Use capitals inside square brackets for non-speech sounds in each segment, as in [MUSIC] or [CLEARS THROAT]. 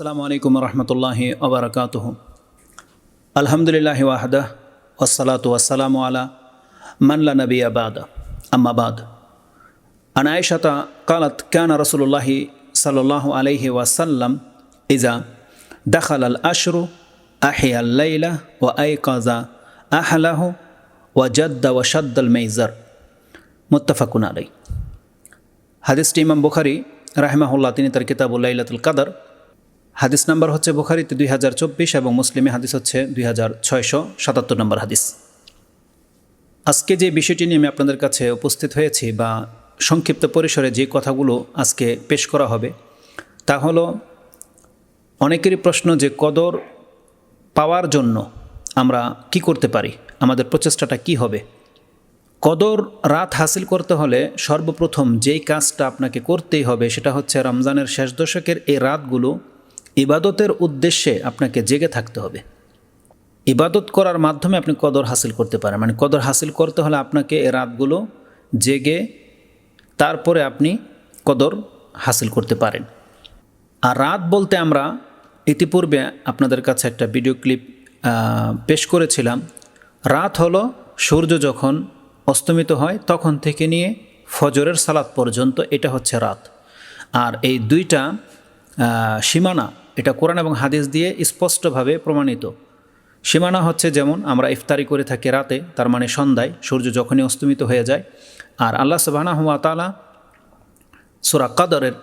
আসসালামু আলাইকুম রহমতুল্লাহি আবরকাতহ আলহামদুলিল্লাহ ওয়াহদা ওসালাত ওয়াসালামু আলা মানলা নবী আবাদ আম্মাবাদ عن عائشة قالت كان رسول الله صلى الله عليه وسلم إذا دخل الأشر أحيا الليل وأيقظ أهله وجد وشد الميزر متفق عليه হাদিসটি ইমাম বুখারি রাহেমাহুল্লাহ তিনি তার কিতাবুল লাইলাতুল কাদার হাদিস নাম্বার হচ্ছে বুখারিতে দুই হাজার চব্বিশ এবং মুসলিমে হাদিস হচ্ছে দুই হাজার ছয়শো সাতাত্তর নম্বর হাদিস। আজকে যে বিষয়টি নিয়ে আমি আপনাদের কাছে উপস্থিত হয়েছি বা সংক্ষিপ্ত পরিসরে যে কথাগুলো আজকে পেশ করা হবে, তা হলো অনেকেরই প্রশ্ন যে কদর পাওয়ার জন্য আমরা কি করতে পারি? আমাদের প্রচেষ্টাটা কি হবে? কদর রাত হাসিল করতে হলে সর্বপ্রথম যেই কাজটা আপনাকে করতেই হবে সেটা হচ্ছে রমজানের শেষ দশকের এই রাতগুলো ইবাদতের উদ্দেশ্যে আপনাকে জেগে থাকতে হবে। ইবাদত করার মাধ্যমে আপনি কদর হাসিল করতে পারেন। মানে কদর হাসিল করতে হলে আপনাকে এ রাতগুলো জেগে তারপরে আপনি কদর হাসিল করতে পারেন। আর রাত বলতে আমরা ইতিপূর্বে আপনাদের কাছে একটা ভিডিও ক্লিপ পেশ করেছিলাম। রাত হলো সূর্য যখন অস্তমিত হয়, তখন থেকে নিয়ে ফজরের সালাত পর্যন্ত এটা হচ্ছে রাত। আর এই দুইটা সীমানা, এটা কোরআন এবং হাদিস দিয়ে স্পষ্টভাবে প্রমাণিত। সীমানা হচ্ছে যেমন আমরা ইফতারি করে থাকি রাতে, তার মানে সন্ধ্যায়, সূর্য যখনই অস্তমিত হয়ে যায়। আর আল্লাহ সুবাহানা হুয়া তালা সুরা কাদরের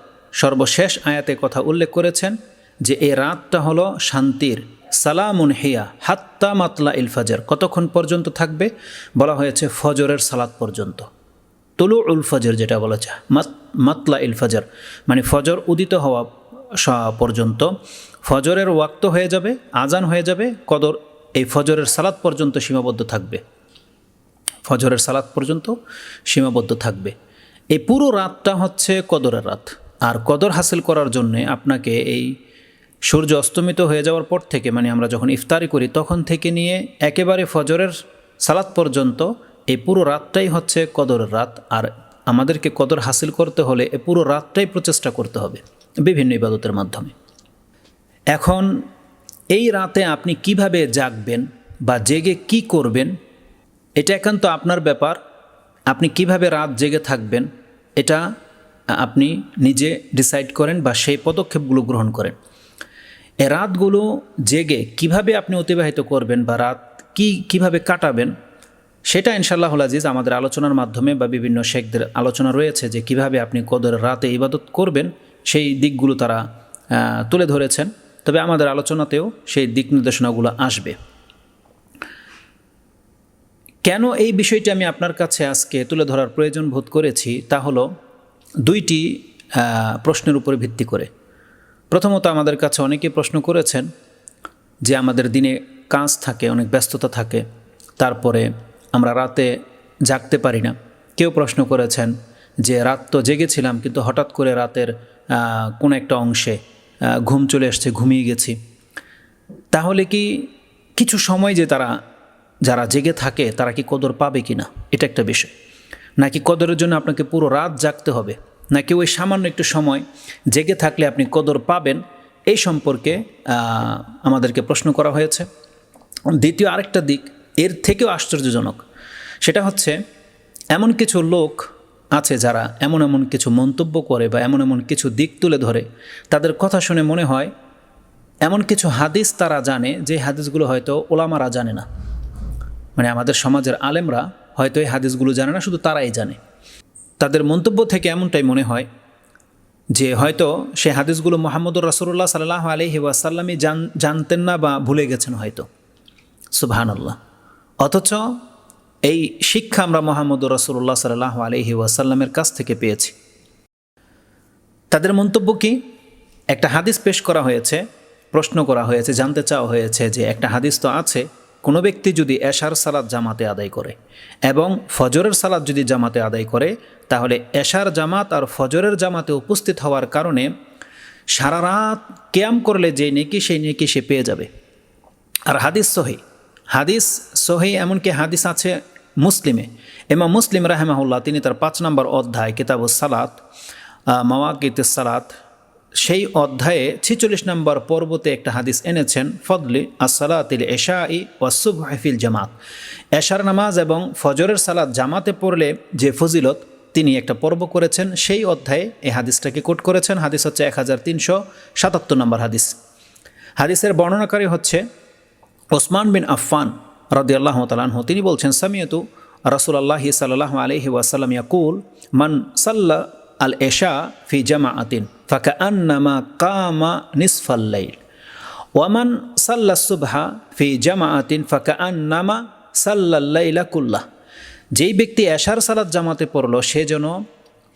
সর্বশেষ আয়াতে কথা উল্লেখ করেছেন যে, এই রাতটা হলো শান্তির, সালামুন হিয়া, হাত্তা মাতলা ইল ফজর। কতক্ষণ পর্যন্ত থাকবে? বলা হয়েছে ফজরের সালাত পর্যন্ত। তলু উল ফজর যেটা বলেছে মাতলা ইল ফজর। মানে ফজর উদিত হওয়া পর্যন্ত ফজরের ওয়াক্ত হয়ে যাবে, আজান হয়ে যাবে, কদর, এই ফজরের সালাত পর্যন্ত সীমাবদ্ধ থাকবে। ফজরের সালাত পর্যন্ত সীমাবদ্ধ থাকবে। এই পুরো রাতটা হচ্ছে কদরের রাত। আর কদর হাসিল করার জন্যে আপনাকে এই সূর্য অস্তমিত হয়ে যাওয়ার পর থেকে মানে আমরা যখন ইফতারি করি, তখন থেকে নিয়ে একেবারে ফজরের সালাত পর্যন্ত এই পুরো রাতটাই হচ্ছে কদরের রাত। আর আমাদেরকে কদর হাসিল করতে হলে এ পুরো রাতটাই প্রচেষ্টা করতে হবে। বিভিন্ন ইবাদতের মাধ্যমে। এখন এই রাতে আপনি কীভাবে জাগবেন বা জেগে কি করবেন, এটা একান্ত আপনার ব্যাপার। আপনি কীভাবে রাত জেগে থাকবেন, এটা আপনি নিজে ডিসাইড করেন বা সেই পদক্ষেপগুলো গ্রহণ করেন। এ রাতগুলো জেগে কীভাবে আপনি অতিবাহিত করবেন বা রাত কি, কীভাবে কাটাবেন, সেটা ইনশাল্লাহ আজিজ আমাদের আলোচনার মাধ্যমে বা বিভিন্ন শেখদের আলোচনা রয়েছে যে কীভাবে আপনি কদর রাতে ইবাদত করবেন। সেই দিকগুলো তারা তুলে ধরেছেন। তবে আমাদের আলোচনাতেও সেই দিক নির্দেশনাগুলো আসবে। কেন এই বিষয়টি আমি আপনার কাছে আজকে তুলে ধরার প্রয়োজন বোধ করেছি তা হলো দুইটি প্রশ্নের উপরে ভিত্তি করে। প্রথমত আমাদের কাছে অনেকে প্রশ্ন করেছেন যে আমাদের দিনে কাজ থাকে, অনেক ব্যস্ততা থাকে, তারপরে আমরা রাতে জাগতে পারি না। কেউ প্রশ্ন করেছেন যে রাত তো জেগেছিলাম, কিন্তু হঠাৎ করে রাতের কোনো একটা অংশে ঘুম চলে আসছে, ঘুমিয়ে গেছি। তাহলে কি কিছু সময় যে তারা, যারা জেগে থাকে, তারা কি কদর পাবে কি না এটা একটা বিষয়। নাকি কদরের জন্য আপনাকে পুরো রাত জাগতে হবে? নাকি ওই সামান্য একটু সময় জেগে থাকলে আপনি কদর পাবেন? এই সম্পর্কে আমাদেরকে প্রশ্ন করা হয়েছে। দ্বিতীয় আরেকটা দিক, এর থেকেও আশ্চর্যজনক। সেটা হচ্ছে, এমন কিছু লোক আছে যারা এমন এমন কিছু মন্তব্য করে বা এমন এমন কিছু দিক তুলে ধরে, তাদের কথা শুনে মনে হয় এমন কিছু হাদিস তারা জানে যে হাদিসগুলো হয়তো ওলামারা জানে না। মানে আমাদের সমাজের আলেমরা হয়তো এই হাদিসগুলো জানে না, শুধু তারাই জানে। তাদের মন্তব্য থেকে এমনটাই মনে হয় যে হয়তো সে হাদিসগুলো মোহাম্মদুর রাসুল্লাহ সাল্লাহ আলহি ওয়াসাল্লামই জান, জানতেন না বা ভুলে গেছেন হয়তো। সুবহান আল্লাহ অথচ এই শিক্ষা আমরা মোহাম্মদুর রসুল্লাহ সাল্লাহ আলহি ওয়াসাল্লামের কাছ থেকে পেয়েছি। তাদের মন্তব্য কি? একটা হাদিস পেশ করা হয়েছে, প্রশ্ন করা হয়েছে, জানতে চাওয়া হয়েছে যে একটা হাদিস তো আছে, কোনো ব্যক্তি যদি এশার সালাদ জামাতে আদায় করে এবং ফজরের সালাদ যদি জামাতে আদায় করে, তাহলে এশার জামাত আর ফজরের জামাতে উপস্থিত হওয়ার কারণে সারা রাত ক্যাম করলে যে নেকি, সেই নেকি সে পেয়ে যাবে। আর হাদিস সহি। হাদিস সহি, এমনকি হাদিস আছে মুসলিমে। এমা মুসলিম রাহেমাহুল্লাহ, তিনি তার পাঁচ নম্বর অধ্যায় কিতাবুস সালাত মাওয়াকিত সালাত, সেই অধ্যায়ে ছিচল্লিশ নম্বর পর্বতে একটা হাদিস এনেছেন, ফদলি আসসালাতিল এশা ই ওয়াসুব হাফিল জামাত। এশার নামাজ এবং ফজরের সালাত জামাতে পড়লে যে ফজিলত, তিনি একটা পর্ব করেছেন, সেই অধ্যায়ে এই হাদিসটাকে কোট করেছেন। হাদিস হচ্ছে এক হাজার তিনশো সাতাত্তর নম্বর হাদিস। হাদিসের বর্ণনাকারী হচ্ছে ওসমান বিন আফফান রদি আল্লাহ তালাহ তিনি বলছেন, সামিয়তু রসুল আল্লাহ সাল্লাহ আলহি ওয়াসাল্লাম ইয়াকুল, মান সাল্লা আল এশা ফি জামা আতিন ফাঁকা আন্নামা কামা নিসফাল্লাইল ওয়ামান সাল্লা সুবহা ফি জামা আতিন ফাঁকা আন্নামা সাল্লাল্লাইলা কুল্লাহ, যেই ব্যক্তি এশার সালাদ জামাতে পড়ল, সে যেন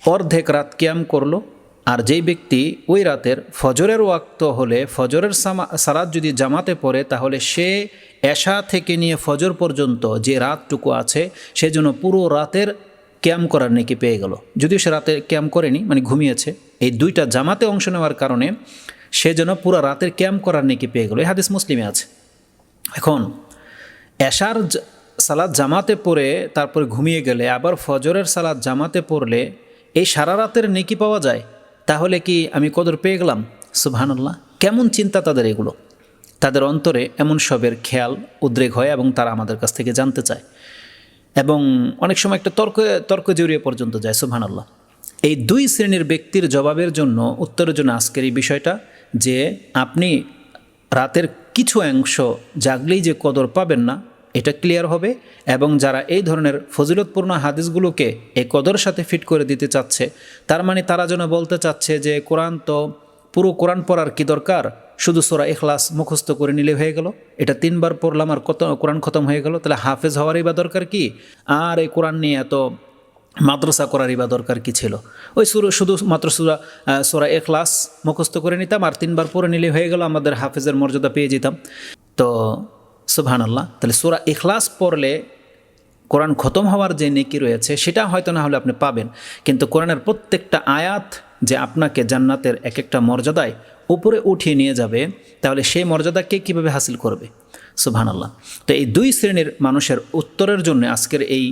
অর্ধেক রাত ক্যাম করল আর যেই ব্যক্তি ওই রাতের ফজরের ওয়াক্ত হলে ফজরের সালাদ যদি জামাতে পড়ে, তাহলে সে এশা থেকে নিয়ে ফজর পর্যন্ত যে রাতটুকু আছে, সে যেন পুরো রাতের ক্যাম্প করার নেকি পেয়ে গেল। যদিও সে রাতে ক্যাম্প করেনি মানে ঘুমিয়েছে, এই দুইটা জামাতে অংশ নেওয়ার কারণে সে যেন পুরো রাতের ক্যাম্প করার নেকি পেয়ে গেল। এই হাদিস মুসলিমে আছে। এখন, এশার সালাদ জামাতে পড়ে, তারপরে ঘুমিয়ে গেলে, আবার ফজরের সালাদ জামাতে পড়লে, এই সারা রাতের নেকি পাওয়া যায়? তাহলে কি আমি কদর পেয়ে গেলাম? সুবহানাল্লাহ। কেমন চিন্তা তাদের এগুলো? তাদের অন্তরে এমন সবের খেয়াল, উদ্রেক হয় এবং তারা আমাদের কাছ থেকে জানতে চায়। এবং অনেক সময় একটা তর্ক তর্ক জড়িয়ে পর্যন্ত যায়, সুবহানাল্লাহ। এই দুই শ্রেণির ব্যক্তির জবাবের জন্য উত্তরের জন্য আজকের এই বিষয়টা যে আপনি রাতের কিছু অংশ জাগলেই যে কদর পাবেন না এটা ক্লিয়ার হবে এবং যারা এই ধরনের ফজিলতপূর্ণ হাদিসগুলোকে এই কদর সাথে ফিট করে দিতে চাচ্ছে, তার মানে তারা যেন বলতে চাচ্ছে যে কোরআন তো পুরো কোরআন পড়ার কি দরকার? শুধু সোরা এখলাস মুখস্থ করে নিলে হয়ে গেল? এটা তিনবার পড়লাম আর কত কোরআন খতম হয়ে গেল? তাহলে হাফেজ হওয়ারই বা দরকার কি? আর এই কোরআন নিয়ে এত মাদ্রাসা করারই বা দরকার কি ছিল? ওই সুর, শুধু মাত্র সুরা সোরা এখলাস মুখস্থ করে নিতাম আর তিনবার পড়ে নিলে হয়ে গেল, আমাদের হাফেজের মর্যাদা পেয়ে যেতাম। তো সুবহানাল্লাহ। তাহলে সুরা এখলাস পড়লে কোরআন খতম হওয়ার যে নেকি রয়েছে, সেটা হয়তো না হলে আপনি পাবেন। কিন্তু কোরআনের প্রত্যেকটা আয়াত যে আপনাকে জান্নাতের এক একটা মর্যাদায় উপরে উঠিয়ে নিয়ে যাবে, তাহলে সেই মর্যাদাকে কীভাবে হাসিল করবে? সুবহানাল্লাহ। তো এই দুই শ্রেণির মানুষের উত্তরের জন্য আজকের এই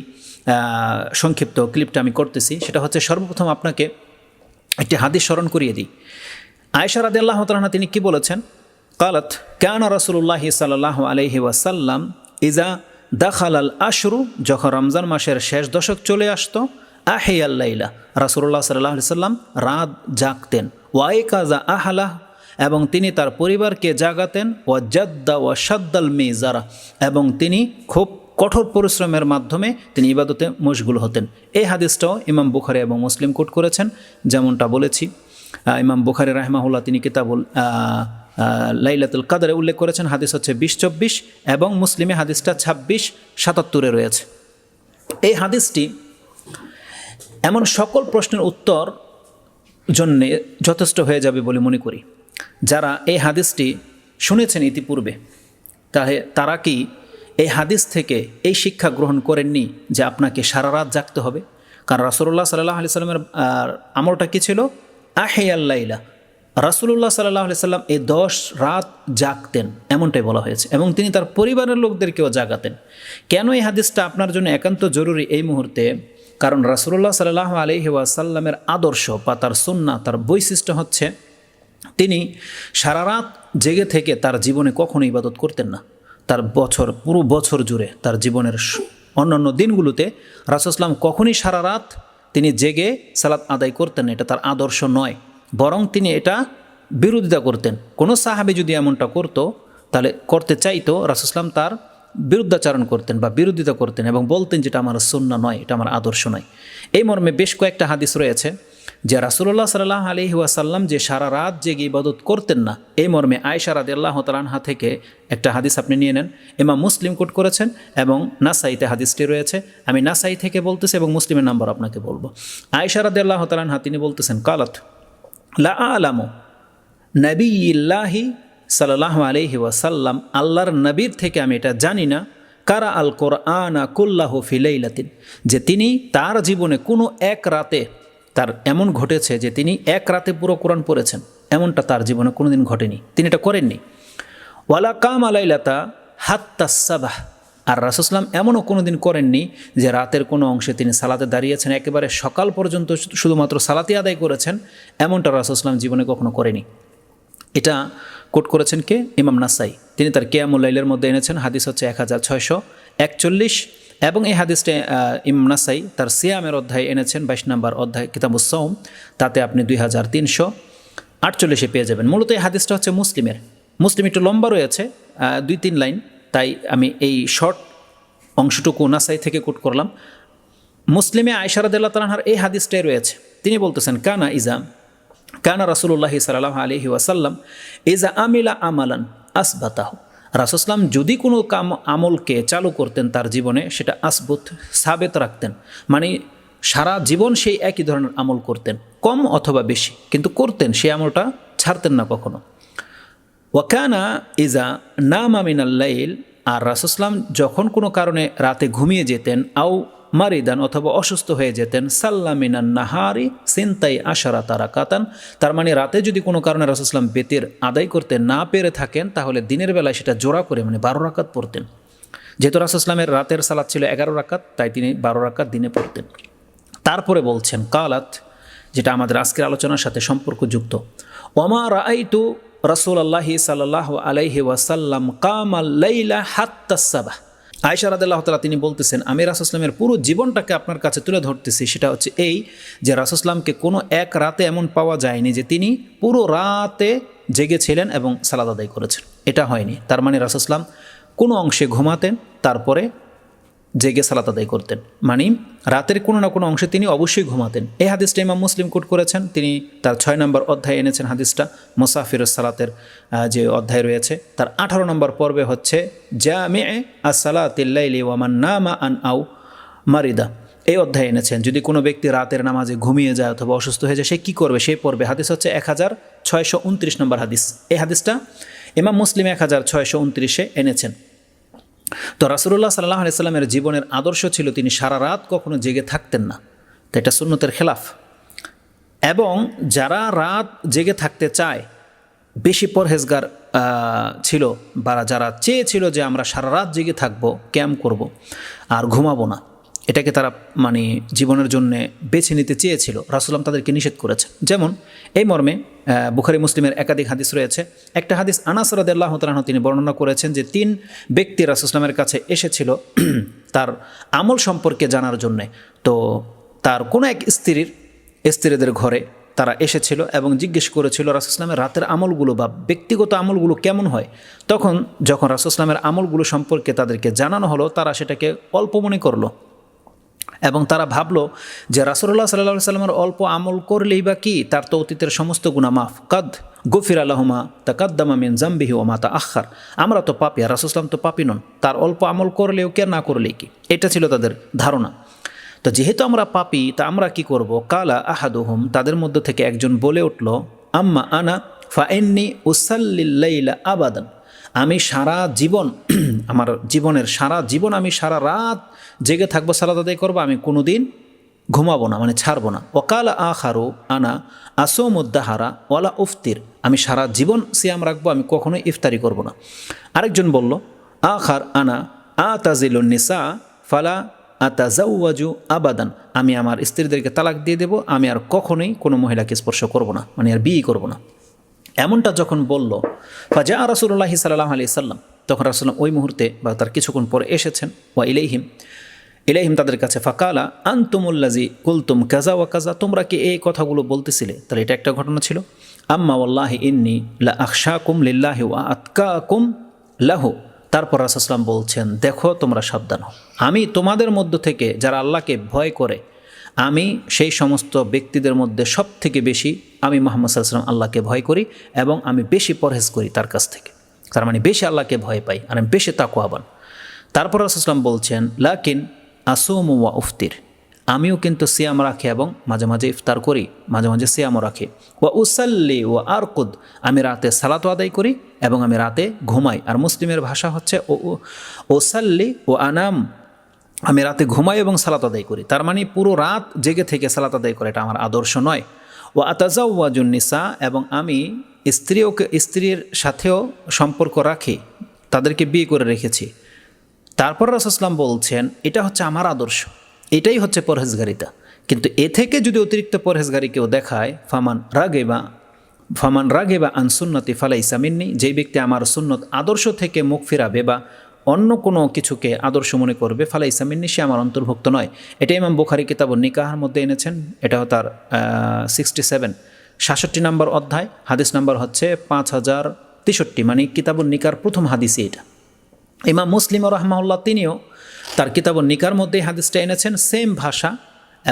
সংক্ষিপ্ত ক্লিপটা আমি করতেছি। সেটা হচ্ছে সর্বপ্রথম আপনাকে একটি হাদিস স্মরণ করিয়ে দিই। আয়েশা রাদি আল্লাহ তালনা তিনি কি বলেছেন? কালত কেন রসুল্লাহি সাল্লাহ আলহি ওয়াসাল্লাম ইজা দাখাল আল আশরু যখন রমজান মাসের শেষ দশক চলে আসতো আহে আল্লাইলা রাসুল্লাহ সাল্লাহ সাল্লাম রাত জাগতেন। ওয়াই কাজা আহালাহ এবং তিনি তার পরিবারকে জাগাতেন। ও জাদ্দা ও সাদ্দাল মেজারা এবং তিনি খুব কঠোর পরিশ্রমের মাধ্যমে তিনি ইবাদতে মশগুল হতেন। এই হাদিসটাও ইমাম বুখারি এবং মুসলিম কোট করেছেন। যেমনটা বলেছি। ইমাম বুখারি রাহমাহুল্লাহ তিনি কিতাবুল লাইলাতুল কাদারে উল্লেখ করেছেন, হাদিস হচ্ছে বিশ চব্বিশ এবং মুসলিমে হাদিসটা ছাব্বিশ সাতাত্তরে রয়েছে। এই হাদিসটি এমন সকল প্রশ্নের উত্তর জন্যে যথেষ্ট হয়ে যাবে বলে মনে করি। যারা এই হাদিসটি শুনেছেন ইতিপূর্বে, তাহে, তারা কি এই হাদিস থেকে এই শিক্ষা গ্রহণ করেননি যে আপনাকে সারা রাত জাগতে হবে? কারণ রাসুল্লাহ সাল্লাহ আলি সাল্লামের আমলটা কী ছিল? আহে আল্লাইলা রাসুল্লাহ সাল্লাহ সাল্লাম এই দশ রাত জাগতেন, এমনটাই বলা হয়েছে। এবং তিনি তার পরিবারের লোকদেরকেও জাগাতেন। কেন এই হাদিসটা আপনার জন্য একান্ত জরুরি এই মুহূর্তে? কারণ রাসুল্লাহ সাল্লাহ আলহি ওয়াসাল্লামের আদর্শ বা তার সুন্না তার বৈশিষ্ট্য হচ্ছে, তিনি সারা রাত জেগে থেকে তার জীবনে কখনো ইবাদত করতেন না। তার বছর, পুরো বছর জুড়ে তার জীবনের অন্যান্য দিনগুলোতে রাসুসলাম কখনই সারা রাত তিনি জেগে সালাত আদায় করতেন এটা তার আদর্শ নয়। বরং তিনি এটা বিরোধিতা করতেন। কোনো সাহাবি যদি এমনটা করতো, তাহলে করতে চাইতো রাসুসলাম তার বিরুদ্ধাচারণ করতেন বা বিরোধিতা করতেন এবং বলতেন যেটা আমার সন্না নয়, এটা আমার আদর্শ নয়। এই মর্মে বেশ কয়েকটা হাদিস রয়েছে যে রাসুল্লাহ সাল্লাহ আলহি ওয়াসাল্লাম যে সারা রাত জেগে ইবাদত করতেন না, এই মর্মে আয়সা রাদ আল্লাহ তালানহা থেকে একটা হাদিস আপনি নিয়ে নেন। এমা মুসলিম কোট করেছেন এবং নাসাইতে হাদিসটি রয়েছে। আমি নাসাই থেকে বলতেছি এবং মুসলিমের নাম্বার আপনাকে বলব। আয়সা রাদ আল্লাহ তালানহা তিনি বলতেছেন, কালাত লা আলামো নবী ইল্লাহি সাল্লাহ আলহি ওয়াসাল্লাম, আল্লাহর নবীর থেকে আমি এটা জানি না। কারা আল কোরআনা কুল্লাহ ফিলাইলাতিন যে তিনি তার জীবনে কোনো এক রাতে তার এমন ঘটেছে যে তিনি এক রাতে পুরো কোরআন পড়েছেন। এমনটা তার জীবনে কোনোদিন ঘটেনি। তিনি এটা করেননি। ওয়ালা কাম আলাইলাতা হাত্তা সাবাহ আর রাসুসলাম এমনও কোনো দিন করেননি যে রাতের কোনো অংশে তিনি সালাতে দাঁড়িয়েছেন, একেবারে সকাল পর্যন্ত শুধুমাত্র সালাতি আদায় করেছেন, এমনটা রাসুসলাম জীবনে কখনো করেনি। এটা কোট করেছেন কে? ইমাম নাসাই। তিনি তার কেয়ামুল্লাইলের মধ্যে এনেছেন, হাদিস হচ্ছে এক হাজার ছয়শো একচল্লিশ এবং এই হাদিসটা ইমাম নাসাই তার সিয়ামের অধ্যায় এনেছেন, বাইশ নম্বর অধ্যায় কিতাবুসৌম তাতে আপনি দুই হাজার তিনশো আটচল্লিশে পেয়ে যাবেন। মূলত এই হাদিসটা হচ্ছে মুসলিমের। মুসলিম একটু লম্বা রয়েছে দুই তিন লাইন। তাই আমি এই শর্ট অংশটুকু নাসাই থেকে কোট করলাম। মুসলিমে আয়সারদুল্লাহ তালাহার এই হাদিসটাই রয়েছে। তিনি বলতেছেন, কানা ইজাম কানা রাসুল্লাহি সাল্লাহ আলহি ওয়াসাল্লাম ইজা আমিলা আমালান আসবাতাহ। রাসুসলাম যদি কোনো কাম, আমলকে চালু করতেন তার জীবনে, সেটা আসবুত, সাবেত রাখতেন। মানে সারা জীবন সেই একই ধরনের আমল করতেন। কম অথবা বেশি। কিন্তু করতেন সেই আমলটা ছাড়তেন না কখনো। ওয়াকানা ইজা নাম আমিনাল্লাইল আর রাসুসলাম যখন কোনো কারণে রাতে ঘুমিয়ে যেতেন, আও মারিদান অথবা অসুস্থ হয়ে যেতেন সাল্লামিনান নাহারি সিনতাই আশারা তারা কাতান তার মানে রাতে যদি কোনো কারণে রাসুসলাম বেতের আদায় করতে না পেরে থাকেন, তাহলে দিনের বেলায় সেটা জোড়া করে মানে বারো রাকাত পড়তেন। যেহেতু রাসুসলামের রাতের সালাদ ছিল এগারো রাকাত, তাই তিনি বারো রাকাত দিনে পড়তেন। তারপরে বলছেন, কালাত, যেটা আমাদের আজকের আলোচনার সাথে সম্পর্কযুক্ত ওমা রাইতু রসুল আল্লাহি সাল্লাহ আলাইহি ওয়াসাল্লাম কামাল্লাইলা হাত্তাসাবাহ আয়সা রাদাল্লাহ তালা তিনি বলতেছেন, আমি রাসুসলামের পুরো জীবনটাকে আপনার কাছে তুলে ধরতেছি। সেটা হচ্ছে এই যে রাসুসলামকে কোনো এক রাতে এমন পাওয়া যায়নি যে তিনি পুরো রাতে জেগেছিলেন এবং সালাদ আদায় করেছেন। এটা হয়নি। তার মানে রাসুসলাম কোনো অংশে ঘুমাতেন, তারপরে জেগে সালাত আদায় করতেন। মানে রাতের কোনো না কোনো অংশে তিনি অবশ্যই ঘুমাতেন। এই হাদিসটা ইমাম মুসলিম কোট করেছেন। তিনি তার ছয় নম্বর অধ্যায় এনেছেন হাদিসটা, মুসাফির সালাতের যে অধ্যায় রয়েছে। তার আঠারো নম্বর পর্বে হচ্ছে জা মে আসালাতিল্লাইলি ওয়ামান নামা আন আউ মারিদা। এই অধ্যায় এনেছেন, যদি কোনো ব্যক্তি রাতের নামাজে ঘুমিয়ে যায় অথবা অসুস্থ হয়ে যায়, সে কী করবে? সেই পর্বে হাদিস হচ্ছে এক হাজার ছয়শো উনত্রিশ নম্বর হাদিস। এই হাদিসটা ইমাম মুসলিম এক হাজার ছয়শো উনত্রিশে এনেছেন। তো রাসুল্লাহ সাল্লাহ আলাইস্লামের জীবনের আদর্শ ছিল তিনি সারা রাত কখনো জেগে থাকতেন না। তো এটা সুন্নতের খেলাফ। এবং যারা রাত জেগে থাকতে চায়, বেশি পরহেজগার ছিল বা যারা চেয়েছিল যে আমরা সারা রাত জেগে থাকব ক্যাম্প করব আর ঘুমাবো না। এটাকে তারা মানে জীবনের জন্য বেছে নিতে চেয়েছিল। রাসুলাম তাদেরকে নিষেধ করেছে যেমন, এই মর্মে বুখারি মুসলিমের একাধিক হাদিস রয়েছে। একটা হাদিস আনাস রাদেল্লাহ তালাহ তিনি বর্ণনা করেছেন যে, তিন ব্যক্তি রাসুসলামের কাছে এসেছিল [CLEARS THROAT] তার আমল সম্পর্কে জানার জন্যে। তো তার কোনো এক স্ত্রীর, স্ত্রীদের ঘরে তারা এসেছিল এবং জিজ্ঞেস করেছিল রাসুসলামের রাতের আমলগুলো বা ব্যক্তিগত আমলগুলো কেমন হয়? তখন যখন রাসুসলামের আমলগুলো সম্পর্কে তাদেরকে জানানো হলো, তারা সেটাকে অল্প মনে করল। এবং তারা ভাবলো যে রাসুল্লাহ সাল্লাহ সাল্লামের অল্প আমল করলেই বা কি? তার তো অতীতের সমস্ত গুণা মাফ। কাদ গফির আল্লাহমা তা কাদ্দামা মিন জাম্বিহি ও মাতা আখার আমরা তো পাপি, আর রাসুসলাম তো পাপি নন। তার অল্প আমল করলেও কে না করলেই কি? এটা ছিল তাদের ধারণা। তো যেহেতু আমরা পাপি, তা আমরা কি করব? কালা আহাদুহুম, তাদের মধ্যে থেকে একজন বলে উঠল, আম্মা আনা ফাইন্নি উসাল্লিল্লাইলা আবাদান। আমি সারা জীবন, [CLEARS THROAT] আমার জীবনের সারা জীবন আমি সারা রাত জেগে থাকব সালাদ আদায় করব, আমি কোনো দিন ঘুমাবো না মানে ছাড়বো না। ওকাল আখারো আনা আসোমুদ্দাহারা ওয়ালা উফতির, আমি সারা জীবন সিয়াম রাখব, আমি কখনোই ইফতারি করব না। আরেকজন বলল, আখার আনা আ তাজিলুন্নিসা ফালা আ আতাজাউয়াজু আবাদান আমি আমার স্ত্রীদেরকে তালাক দিয়ে দেবো, আমি আর কখনোই কোনো মহিলাকে স্পর্শ করব না মানে আর বিয়ে করব না। এমনটা যখন বলল, ফাজা রাসুল্লাহি সাল্লাহ আলি সাল্লাম তখন রাসুল্লাম ওই মুহূর্তে বা তার কিছুক্ষণ পরে এসেছেন, ওয়া ইলেহিম ইলেহিম তাদের কাছে, ফাকালা আন্তুমুল্লাজি কুলতুম কাজা ওয়া কাজা তোমরা কি এই কথাগুলো বলতেছিলে? তাহলে এটা একটা ঘটনা ছিল, আম্মা ওল্লাহি ইন্নি লা আকশা কুম লিল্লাহি ওয়া আতকা কুম লাহু তারপর রাসুসলাম বলছেন, দেখো তোমরা সাবধান হও, আমি তোমাদের মধ্য থেকে যারা আল্লাহকে ভয় করে আমি সেই সমস্ত ব্যক্তিদের মধ্যে সব থেকে বেশি আমি মোহাম্মদ সাল্লাম আল্লাহকে ভয় করি এবং আমি বেশি পরহেজ করি তার কাছ থেকে। তার মানে বেশি আল্লাহকে ভয় পাই আর আমি বেশি তাকুয়াবান তারপর রাসুসলাম বলছেন, লাকিন আসোম ওয়া উফতির। আমিও কিন্তু সিয়াম রাখি এবং মাঝে মাঝে ইফতার করি, মাঝে মাঝে সিয়ামও রাখি। ওয়া উসাল্লি ও আরকুদ। আমি রাতে সালাত আদায় করি এবং আমি রাতে ঘুমাই। আর মুসলিমের ভাষা হচ্ছে ও, ওসাল্লি ও আনাম। আমি রাতে ঘুমাই এবং সালাত আদায় করি। তার মানে পুরো রাত জেগে থেকে সালাত আদায় করে এটা আমার আদর্শ নয়। ও আতাজাউওয়াজুন্নিসা এবং আমি স্ত্রীওকে, স্ত্রীর সাথেও সম্পর্ক রাখি, তাদেরকে বিয়ে করে রেখেছি। তারপর রাসুসলাম বলছেন, এটা হচ্ছে আমার আদর্শ। এটাই হচ্ছে পরহেজগারিতা। কিন্তু এ থেকে যদি অতিরিক্ত পরহেজগারি কেউ দেখায়, ফামান রাগে বা ফামান রাগে বা আনসুন্নতি ফালাই সামিননি যেই ব্যক্তি আমার সুন্নত আদর্শ থেকে মুখ ফিরাবে বা অন্য কোনো কিছুকে আদর্শ মনে করবে ফলে ইসামিন সে আমার অন্তর্ভুক্ত নয়। এটা ইমাম বুখারি কিতাব নিকাহার মধ্যে এনেছেন, এটাও তার সিক্সটি সেভেন সাতষট্টি নম্বর অধ্যায়, হাদিস নাম্বার হচ্ছে পাঁচ হাজার তেষট্টি। মানে কিতাবুল নিকার প্রথম হাদিসই এটা। ইমাম মুসলিম রহমাউল্লাহ তিনিও তার কিতাবুল নিকার মধ্যে হাদিসটা এনেছেন সেম ভাষা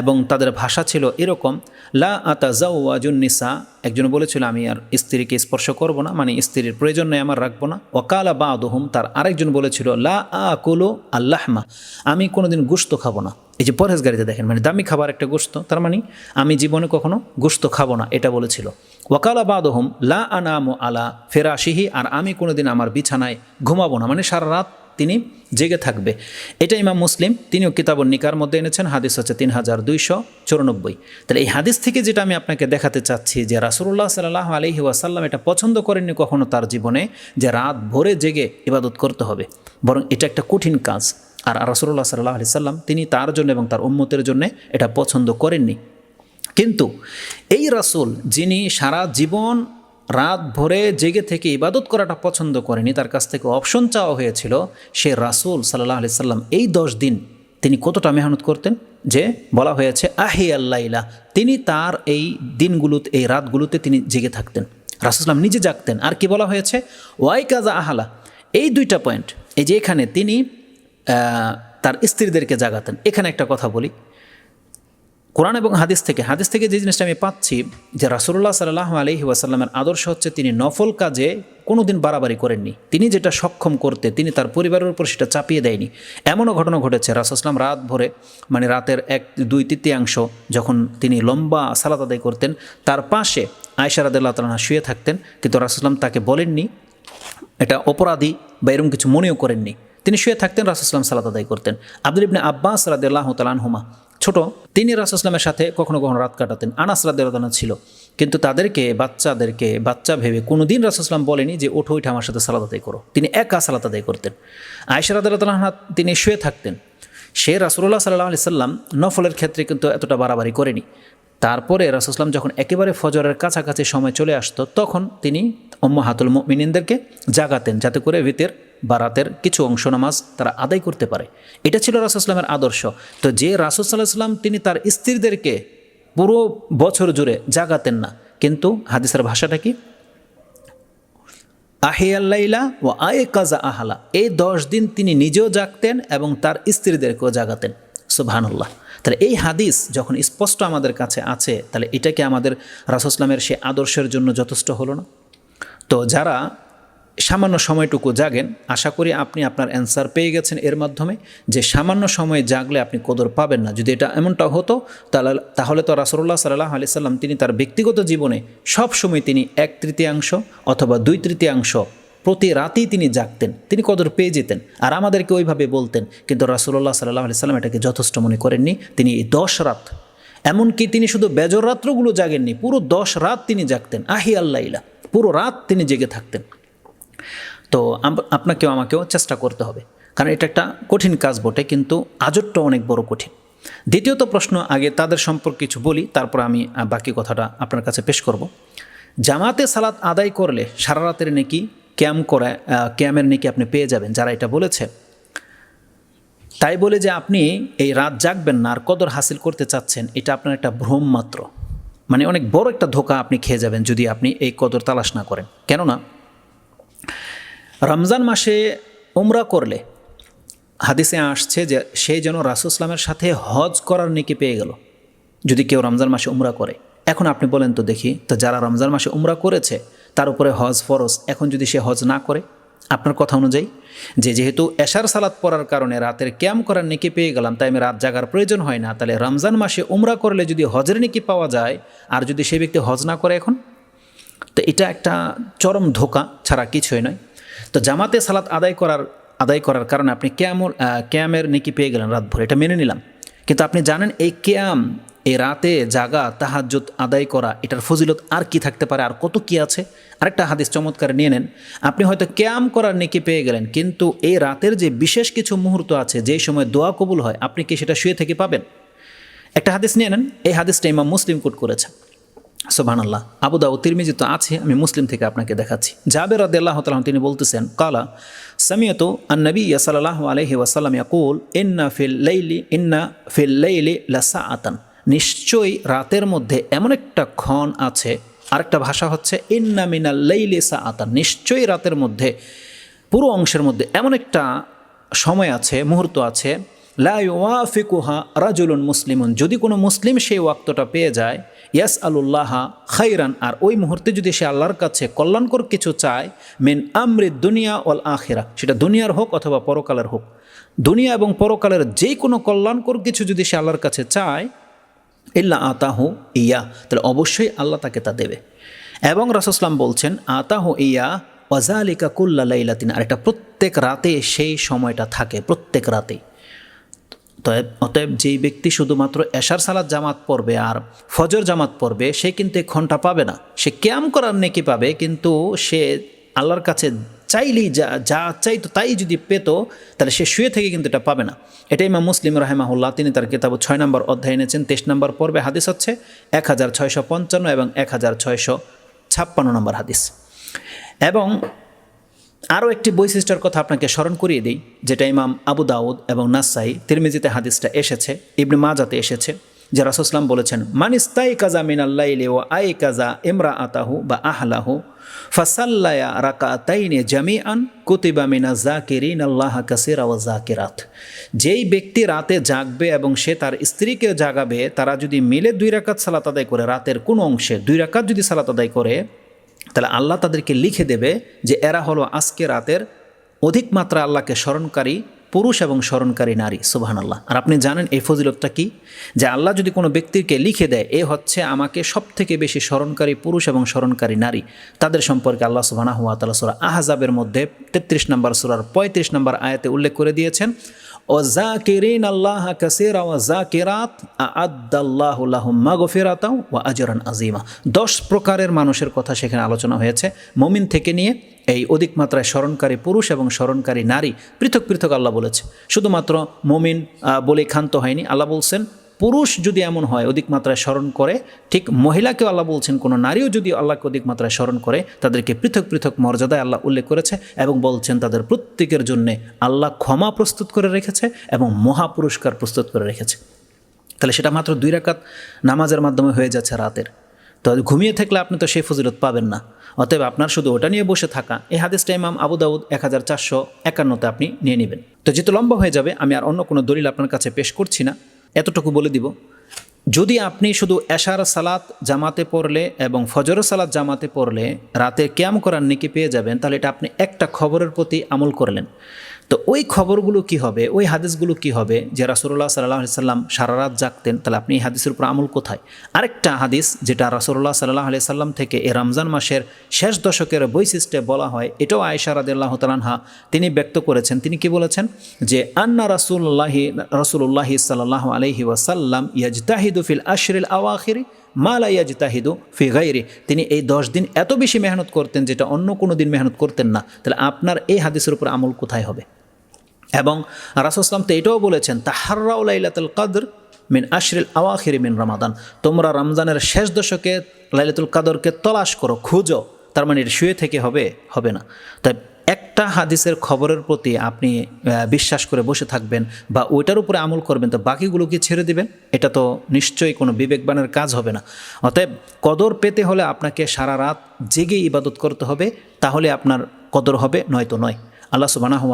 এবং তাদের ভাষা ছিল এরকম, লা আতা জাউওয়াজুন্নিসা একজন বলেছিল, আমি আর স্ত্রীকে স্পর্শ করব না মানে স্ত্রীর প্রয়োজন নেই, আমার রাখব না। ওকালা বা আদহুম তার আরেকজন বলেছিল, লা আ কুলো আল্লাহমা আমি কোনোদিন গুস্ত খাব না। এই যে পরহেজগারিতে দেখেন মানে দামি খাবার একটা গোস্ত তার মানে আমি জীবনে কখনো গোস্ত খাব না, এটা বলেছিল। ওয়াকালা বাদহম, লা আনাম আলা ফেরাশিহি আর আমি কোনোদিন আমার বিছানায় ঘুমাবো না। মানে সারা রাত তিনি জেগে থাকবে। এটা ইমাম মুসলিম, তিনিও কিতাবুল নিকার মধ্যে এনেছেন, হাদিস হচ্ছে তিন হাজার দুইশো চুরানব্বই। তাহলে এই হাদিস থেকে যেটা আমি আপনাকে দেখাতে চাচ্ছি যে রাসুল্লাহ সাল্লাহ আলহি ওয়াসাল্লাম এটা পছন্দ করেননি কখনো তার জীবনে যে রাত ভোরে জেগে ইবাদত করতে হবে। বরং এটা একটা কঠিন কাজ। আর রাসুল্লাহ সাল্লাহ আলি সাল্লাম তিনি তার জন্য এবং তার উম্মতের জন্য এটা পছন্দ করেননি। কিন্তু এই রাসুল যিনি সারা জীবন রাত ভোরে জেগে থেকে ইবাদত করাটা পছন্দ করেনি, তার কাছ থেকে অপশন চাওয়া হয়েছিল সে রাসুল সাল্লাহ আলি সাল্লাম। এই দশ দিন তিনি কতটা মেহনত করতেন? যে বলা হয়েছে আহি আল্লাইলা তিনি তার এই দিনগুলোতে, এই রাতগুলোতে তিনি জেগে থাকতেন। রাসুসলাম নিজে জাগতেন। আর কি বলা হয়েছে? ওয়াই কাজা আহালা এই দুইটা পয়েন্ট। এই যে এখানে তিনি তার স্ত্রীদেরকে জাগাতেন। এখানে একটা কথা বলি। কোরআন এবং হাদিস থেকে হাদিস থেকে যে জিনিসটা আমি পাচ্ছি যে রাসুল্লাহ সাল্লাহ আলহি ওয়াসাল্লামের আদর্শ হচ্ছে তিনি নফল কাজে কোনো দিন বাড়াবাড়ি করেননি। তিনি যেটা সক্ষম করতে, তিনি তার পরিবারের উপর সেটা চাপিয়ে দেয়নি। এমনও ঘটনা ঘটেছে রাসুসলাম রাত ভরে মানে রাতের এক, দুই তৃতীয়াংশ যখন তিনি লম্বা সালাত আদায় করতেন, তার পাশে আয়সা রাদুল্লাহ তালা শুয়ে থাকতেন, কিন্তু রাসুসলাম তাকে বলেননি, এটা অপরাধী বা এরকম কিছু মনেও করেননি। তিনি শুয়ে থাকতেন রাসুসলাম সালাত আদায় করতেন। আব্দুল ইবনে আব্বাস রাদিল্লাহ তালানহুমা ছোট, তিনি রাসুসলামের সাথে কখনো কখনো রাত কাটাতেন। আনাস রাদিল্লাহ ছিল। কিন্তু তাদেরকে, বাচ্চাদেরকে, বাচ্চা ভেবে কোনো দিন রাসুসলাম বলেনি যে ওঠো, ওইটা আমার সাথে সালাত আদায় করো। তিনি একা সালাত আদায় করতেন। আয়সা রাদিল্লাহ তিনি শুয়ে থাকতেন। সে রাসুল্লাহ সাল্লাহ আলি সাল্লাম নফলের ক্ষেত্রে কিন্তু এতটা বাড়াবাড়ি করেনি। তারপরে রাসুসলাম যখন একেবারে ফজরের কাছাকাছি সময় চলে আসতো, তখন তিনি হাতুল মিনিনদেরকে জাগাতেন, যাতে করে ভিতের বা রাতের কিছু অংশ নামাজ তারা আদায় করতে পারে। এটা ছিল রাসুসলামের আদর্শ। তো যে রাসুসাল্লাহ সাল্লাম তিনি তার স্ত্রীদেরকে পুরো বছর জুড়ে জাগাতেন না। কিন্তু হাদিসের ভাষাটা কি? আহিয়াল্লাইলা ও আয়ে কাজা আহালা। এই দশ দিন তিনি নিজেও জাগতেন এবং তার স্ত্রীদেরকেও জাগাতেন। সুবহানুল্লাহ। তাহলে এই হাদিস যখন স্পষ্ট আমাদের কাছে আছে, তাহলে এটাকে আমাদের রাসুসলামের সে আদর্শের জন্য যথেষ্ট হলো না? তো যারা সামান্য সময়টুকু জাগেন। আশা করি আপনি আপনার অ্যান্সার পেয়ে গেছেন এর মাধ্যমে যে সামান্য সময়ে জাগলে আপনি কদর পাবেন না। যদি এটা এমনটা হতো, তাহলে তাহলে তো রাসুল্লাহ সাল্লাহ আলি সাল্লাম তিনি তার ব্যক্তিগত জীবনে সব সময় তিনি এক তৃতীয়াংশ অথবা দুই তৃতীয়াংশ প্রতি রাতেই তিনি জাগতেন। তিনি কদর পেয়ে যেতেন। আর আমাদেরকে ওইভাবে বলতেন, কিন্তু রাসুল্লাহ সাল্লাহ আলি সাল্লাম এটাকে যথেষ্ট মনে করেননি। তিনি এই দশ রাত, এমনকি তিনি শুধু বেজর রাত্রগুলো জাগেননি, পুরো দশ রাত তিনি জাগতেন। আহি আল্লাহ পুরো রাত তিনি জেগে থাকতেন। তো আপনাকেও, আমাকেও চেষ্টা করতে হবে। কারণ এটা একটা কঠিন কাজ বটে, কিন্তু আজরটা অনেক বড় কঠিন। দ্বিতীয়ত প্রশ্ন, আগে তাদের সম্পর্কে কিছু বলি, তারপর আমি বাকি কথাটা আপনার কাছে পেশ করব। জামাতে সালাত আদায় করলে সারা রাতের নেকি ক্যাম করে ক্যামের নেকি আপনি পেয়ে যাবেন, যারা এটা বলেছে। তাই বলে যে আপনি এই রাত জাগবেন না, আর কদর হাসিল করতে চাচ্ছেন, এটা আপনার একটা ভ্রম মাত্র। মানে অনেক বড় একটা ধোকা আপনি খেয়ে যাবেন যদি আপনি এই কদর তালাশ না করেন। কেননা রমজান মাসে উমরা করলে হাদিসে আসছে যে সে যেন রাসুসলামের সাথে হজ করার নেকি পেয়ে গেল। যদি কেউ রমজান মাসে উমরা করে। এখন আপনি বলেন তো দেখি, তো যারা রমজান মাসে উমরা করেছে, তার উপরে হজ ফরজ। এখন যদি সে হজ না করে, আপনার কথা অনুযায়ী, যে যেহেতু এশার সালাত পড়ার কারণে রাতের ক্যাম্প করার নেকি পেয়ে গেলাম, তাই আমি রাত জাগার প্রয়োজন হয় না, তাহলে রমজান মাসে উমরা করলে যদি হজের নেকি পাওয়া যায়, আর যদি সে ব্যক্তি হজ না করে এখন? তো এটা একটা চরম ধোকা ছাড়া কিছুই নয়। তো জামাতে সালাত আদায় করার আদায় করার কারণে আপনি ক্যামর ক্যামের নেকি পেয়ে গেলেন রাত ভরে, এটা মেনে নিলাম। কিন্তু আপনি জানেন এই ক্যাম, এই রাতে জাগা, তাহাজ্জুদ আদায় করা, এটার ফজিলত আর কি থাকতে পারে, আর কত কি আছে? আরেকটা হাদিস চমৎকার নিয়ে নেন। আপনি হয়তো ক্যাম করার নেকি পেয়ে গেলেন, কিন্তু এই রাতের যে বিশেষ কিছু মুহূর্ত আছে, যেই সময় দোয়া কবুল হয়, আপনি কি সেটা শুয়ে থেকে পাবেন? একটা হাদিস নিয়ে নেন, এই হাদিসটা ইমাম মুসলিম কোট করেছে সোবান আল্লাহ আবু দাউ তিরমিজি তো আছে, আমি মুসলিম থেকে আপনাকে দেখাচ্ছি। জাবের আদাল্লাহ তালাম তিনি বলতেছেন, কালা, সামিয়ত আন্নবী সাল্লাহ আলহি ওয়াসাল্লাম ইয়াকুল, ইন্না ফিল লাইলি, ইন্না ফিল লাইলি লাসা আতান নিশ্চয়ই রাতের মধ্যে এমন একটা ক্ষণ আছে, আরেকটা ভাষা হচ্ছে, ইন্না মিনা লাইলি সা আতান নিশ্চয়ই রাতের মধ্যে, পুরো অংশের মধ্যে এমন একটা সময় আছে, মুহূর্ত আছে লাফিকুহা রাজুলুন মুসলিমুন। যদি কোনো মুসলিম সেই ওয়াক্তটা পেয়ে যায় ইয়াস আলুল্লাহা খাইরান, আর ওই মুহূর্তে যদি সে আল্লাহর কাছে কল্যাণকর কিছু চায়, মেন আমৃত দুনিয়া ওয়াল আখেরা, সেটা দুনিয়ার হোক অথবা পরকালের হোক, দুনিয়া এবং পরকালের যে কোনো কল্যাণকর কিছু যদি সে আল্লাহর কাছে চায়, ইল্লা আতাহু ইয়া, তাহলে অবশ্যই আল্লাহ তাকে তা দেবে। এবং রাসুসলাম বলছেন, আতাহু ইয়া ওয়াজালিকা কুল্লা লাইলাতিন, আর এটা প্রত্যেক রাতে সেই সময়টা থাকে, প্রত্যেক রাতেই। অতএব অতএব যেই ব্যক্তি শুধুমাত্র এশার সালাদ জামাত পড়বে আর ফজর জামাত পড়বে, সে কিন্তু ঘণ্টা পাবে না। সে ক্যাম করার নেকি পাবে, কিন্তু সে আল্লাহর কাছে চাইলেই যা যা চাইতো তাই যদি পেত, তাহলে সে শুয়ে থেকে কিন্তু এটা পাবে না। এটাই মা মুসলিম রাহেমাহুল্লাহ, তিনি তার কিতাব ছয় নম্বর অধ্যায় এনেছেন, তেইশ নম্বর পর্বে হাদিস হচ্ছে এক হাজার ছয়শো পঞ্চান্ন এবং এক হাজার ছয়শো ছাপ্পান্ন নম্বর হাদিস। এবং আরও একটি বৈশিষ্ট্যের কথা আপনাকে স্মরণ করিয়ে দিই, যেটা ইমাম আবু দাউদ এবং নাসাই তিরমিজিতে হাদিসটা এসেছে, ইবনে মাজাতে এসেছে, যে রাসুসলাম বলেছেন মানিস মানিস্তাই কাজা মিনাল্লাইলে ও আই কাজা ইমরা আতাহু বা আহলাহু, ফাসাল্লায়া রাকা তাইনে জামি আন কুতিবা মিনা জাকিরিন আল্লাহ কাসির ও জাকিরাত যেই ব্যক্তি রাতে জাগবে এবং সে তার স্ত্রীকে জাগাবে, তারা যদি মিলে দুই রাকাত সালাত আদায় করে, রাতের কোনো অংশে দুই রাকাত যদি সালাত আদায় করে তাহলে আল্লাহ তাদেরকে লিখে দেবে যে এরা হলো আজকে রাতের অধিক মাত্রা আল্লাহকে স্মরণকারী পুরুষ এবং স্মরণকারী নারী সুবাহান আল্লাহ আর আপনি জানেন এই ফজিলতটা কি? যে আল্লাহ যদি কোনো ব্যক্তিকে লিখে দেয়, এ হচ্ছে আমাকে সব থেকে বেশি স্মরণকারী পুরুষ এবং স্মরণকারী নারী, তাদের সম্পর্কে আল্লাহ সুবাহ হুয়া তালা সুরা আহজাবের মধ্যে তেত্রিশ নম্বর সুরার পঁয়ত্রিশ নম্বর আয়াতে উল্লেখ করে দিয়েছেন ও আল্লাহ ও আজরান আজিমা দশ প্রকারের মানুষের কথা সেখানে আলোচনা হয়েছে। মমিন থেকে নিয়ে এই অধিক মাত্রায় স্মরণকারী পুরুষ এবং স্মরণকারী নারী পৃথক পৃথক আল্লাহ বলেছে। শুধুমাত্র মমিন বলে ক্ষান্ত হয়নি। আল্লাহ বলছেন পুরুষ যদি এমন হয়, অধিক মাত্রায় স্মরণ করে, ঠিক মহিলাকেও আল্লাহ বলছেন, কোনো নারীও যদি আল্লাহকে অধিক মাত্রায় স্মরণ করে, তাদেরকে পৃথক পৃথক মর্যাদায় আল্লাহ উল্লেখ করেছে এবং বলছেন, তাদের প্রত্যেকের জন্যে আল্লাহ ক্ষমা প্রস্তুত করে রেখেছে এবং মহা পুরস্কার প্রস্তুত করে রেখেছে। তাহলে সেটা মাত্র দুই রাকাত নামাজের মাধ্যমে হয়ে যাচ্ছে রাতের। তো ঘুমিয়ে থাকলে আপনি তো সেই ফজিলত পাবেন না। অতএব আপনার শুধু ওটা নিয়ে বসে থাকা এই হাদিসটা ইমাম আবু দাউদ এক হাজার চারশো একান্নতে আপনি নিয়ে নেবেন। তো যেহেতু লম্বা হয়ে যাবে, আমি আর অন্য কোনো দলিল আপনার কাছে পেশ করছি না। এতটুকু বলে দিব, যদি আপনি শুধু এশার সালাত জামাতে পড়লে এবং ফজর সালাত জামাতে পড়লে রাতে ক্যাম করার নিকে পেয়ে যাবেন, তাহলে এটা আপনি একটা খবরের প্রতি আমল করলেন। তো ওই খবরগুলো কি হবে? ওই হাদিসগুলো কি হবে? যে রাসুল্লাহ সাল্লাহ সাল্লাম সারা রাত জাগতেন, তাহলে আপনি এই হাদিসের উপর আমল কোথায়? আরেকটা হাদিস যেটা রাসুল্লাহ সাল্লাহ আলি সাল্লাম থেকে এ রমজান মাসের শেষ দশকের বৈশিষ্ট্যে বলা হয়, এটাও আয়সা রাদিল্লাহ তালানহা তিনি ব্যক্ত করেছেন। তিনি কি বলেছেন? যে আন্না রাসুল্লাহি রসুল্লাহি সাল্লাহ আলহি ওয়াসাল্লাম ইয়াজতাহিদু ফিল আশরিল আওয়াখিরি মালা ইয়াজতাহিদু ফি গাইরি তিনি এই দশ দিন এত বেশি মেহনত করতেন যেটা অন্য কোনো দিন মেহনত করতেন না। তাহলে আপনার এই হাদিসের উপর আমল কোথায় হবে? এবং রাসুসলাম তো এটাও বলেছেন, তাহার্রাউ লাইলাতুল কদর মিন আশরিল আওয়াখিরি মিন রমাদান। তোমরা রমজানের শেষ দশকে লাইলাতুল কাদরকে তলাশ করো, খুঁজো, তার মানে এটা শুয়ে থেকে হবে হবে না। তাই একটা হাদিসের খবরের প্রতি আপনি বিশ্বাস করে বসে থাকবেন বা ওইটার উপরে আমল করবেন, তো বাকিগুলো কি ছেড়ে দিবেন? এটা তো নিশ্চয়ই কোনো বিবেকবানের কাজ হবে না। অতএব কদর পেতে হলে আপনাকে সারা রাত জেগে ইবাদত করতে হবে, তাহলে আপনার কদর হবে, নয়তো নয়। আল্লাহ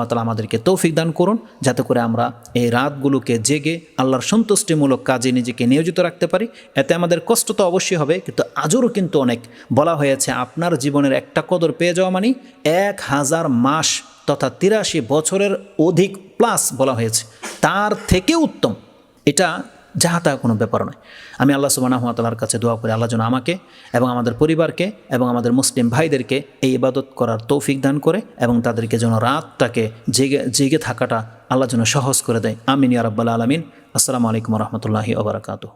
তালা আমাদেরকে তৌফিক দান করুন, যাতে করে আমরা এই রাতগুলোকে জেগে আল্লাহর সন্তুষ্টিমূলক কাজে নিজেকে নিয়োজিত রাখতে পারি। এতে আমাদের কষ্ট তো অবশ্যই হবে, কিন্তু আজও কিন্তু অনেক। বলা হয়েছে, আপনার জীবনের একটা কদর পেয়ে যাওয়া মানে এক হাজার মাস তথা তিরাশি বছরের অধিক প্লাস বলা হয়েছে। তার থেকে উত্তম। এটা যাহা তা কোনো ব্যাপার নয়। আমি আল্লাহ সুবানাহতালার কাছে দোয়া করি, আল্লাহ যেন আমাকে এবং আমাদের পরিবারকে এবং আমাদের মুসলিম ভাইদেরকে এই ইবাদত করার তৌফিক দান করে এবং তাদেরকে যেন রাতটাকে জেগে জেগে থাকাটা আল্লাহ যেন সহজ করে দেয়। আমিন ইয়ারব্বাল আলমিন। আসসালামু আলাইকুম রহমতুল্লাহি ওবরাকাতু